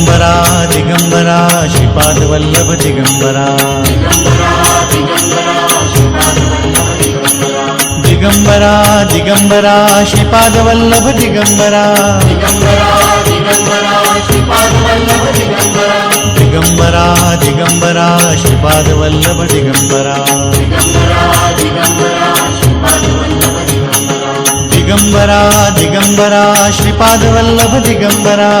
दिगंबरा दिगंबरा श्रीपाद वल्लभ दिगंबरा. दिगंबरा दिगंबरा श्रीपादवल्लभ दिगंबरा. दिगंबरा दिगंबरा श्रीपादवल्लभ दिगंबरा. दिगंबरा दिगंबरा श्रीपादवल्लभ दिगंबरा.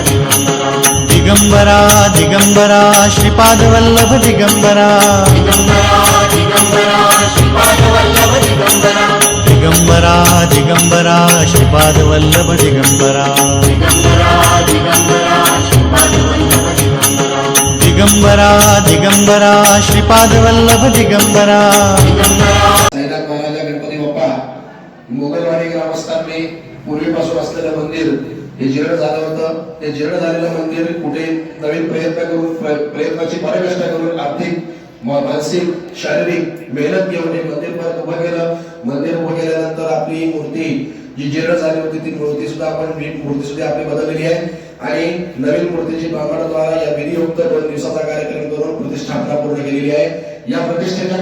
దిగంబరా దిగంబరా దిగంబరా శ్రీపాదవల్లభ దిగంబరా దిగంబరా దిగంబరా శ్రీపాదవల్లభ దిగంబరా साईनाथ महाराजा गणपती बाप्पा मोगलवाडी ग्रामस्थांनी पूर्वीपासून असलेलं मंदिर हे जीर्ण झालं होतं. ते जीर्ण झालेलं मंदिर कुठे नवीन प्रयत्न करून प्रयत्नाची परिवेष्टा करून आर्थिक मानसिक शारीरिक मेहनत घेऊन हे मंदिर परत उभं केलं. मंदिर उभं केल्यानंतर आपली मूर्ती जी जीर्ण झाली होती ती मूर्ती सुद्धा आपण मूर्ती सुद्धा आपली बदललेली आहे. आणि नवीन मूर्तीची ब्राह्मणाद्वारा या विधियुक्त दोन दिवसाचा कार्यक्रम करून प्रतिष्ठापना पूर्ण केलेली आहे. या प्रतिष्ठेच्या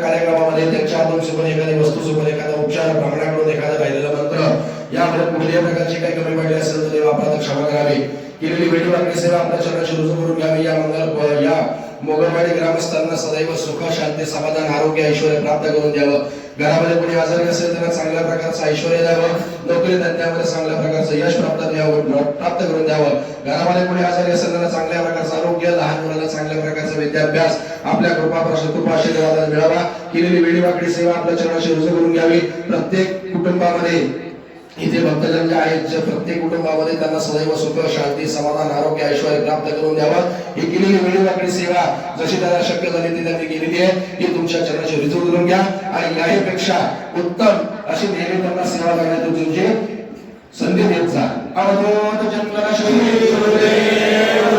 कार्यक्रमामध्ये त्यांच्या हातून सुकून एखादी वस्तू सुकून एखादा उपचार ब्राह्मणाकडून एखादा राहिलेला मंत्र यामध्ये कुठल्याही प्रकारची काही कमी पडली असेल तर ते वापरात क्षमा करावी. केलेली वेळी वाकडी सेवा आपल्या चरणाशी रुजू करून घ्यावी. या मंगल या मोगलवाडी ग्रामस्थांना सदैव सुख शांती समाधान आरोग्य ऐश्वर प्राप्त करून द्यावं. घरामध्ये कोणी आजारी असेल त्यांना चांगल्या प्रकारचं ऐश्वर द्यावं. नोकरी धंद्यामध्ये चांगल्या प्रकारचं यश प्राप्त द्यावं प्राप्त करून द्यावं. घरामध्ये कोणी आजारी असेल त्यांना चांगल्या प्रकारचं आरोग्य लहान मुलांना चांगल्या प्रकारचा विद्याभ्यास आपल्या कृपा कृपा आशीर्वादाने मिळावा. केलेली वेळी वाकडी सेवा आपल्या चरणाशी रुजू करून घ्यावी. प्रत्येक कुटुंबामध्ये इथे भक्तजन जे आहेत जे प्रत्येक कुटुंबामध्ये त्यांना सदैव सुख शांती समाधान आरोग्य ऐश्वर प्राप्त करून द्यावं. ही केलेली वेळी सेवा जशी त्यांना शक्य झाली ती त्यांनी केलेली आहे ती तुमच्या चरणाशी रिझू करून घ्या. आणि याहीपेक्षा उत्तम अशी नेहमी त्यांना सेवा करण्याची तुमची संधी देत जा. अवधूत गुरुदेव गुरुदेव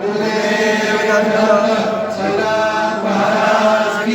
गुरुदेव महाराज की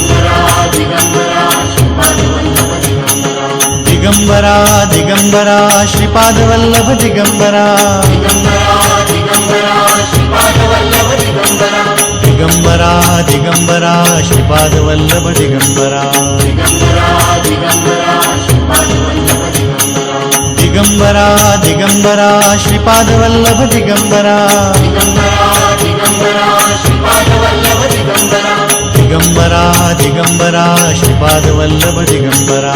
திகம்பரா திகம்பரா ஸ்ரீபாதவல்லப திகம்பரா. திகம்பரா திகம்பரா ஸ்ரீபாதவல்லப திகம்பரா. திகம்பரா திகம்பரா ஸ்ரீபாதவல்லப திகம்பரா. திகம்பரா திகம்பரா ஸ்ரீபாதவல்லப திகம்பரா.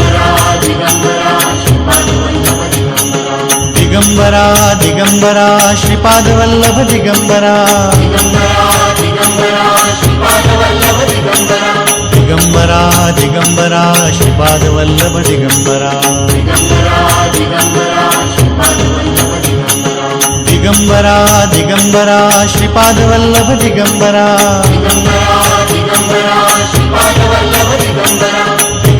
దిగంబరా దిగంబరా శ్రీపాదవల్లభ దిగంబరా దిగంబరా దిగంబరా శ్రీపాదవల్లభ దిగంబరా దిగంబరా దిగంబరా శ్రీపాదవల్లభ దిగంబరా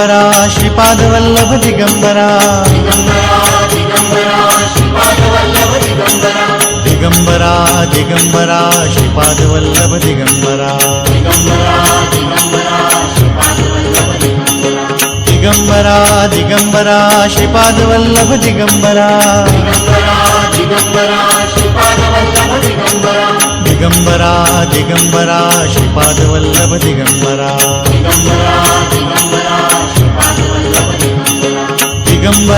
దిగంబరా శ్రీపాదవల్లభ దిగంబరా. దిగంబరా దిగంబరా శ్రీపాదవల్లభ దిగంబరా. దిగంబరా దిగంబరా శ్రీపాదవల్లభ దిగంబరా. దిగంబరా దిగంబరా శ్రీపాదవల్లభ దిగంబరా.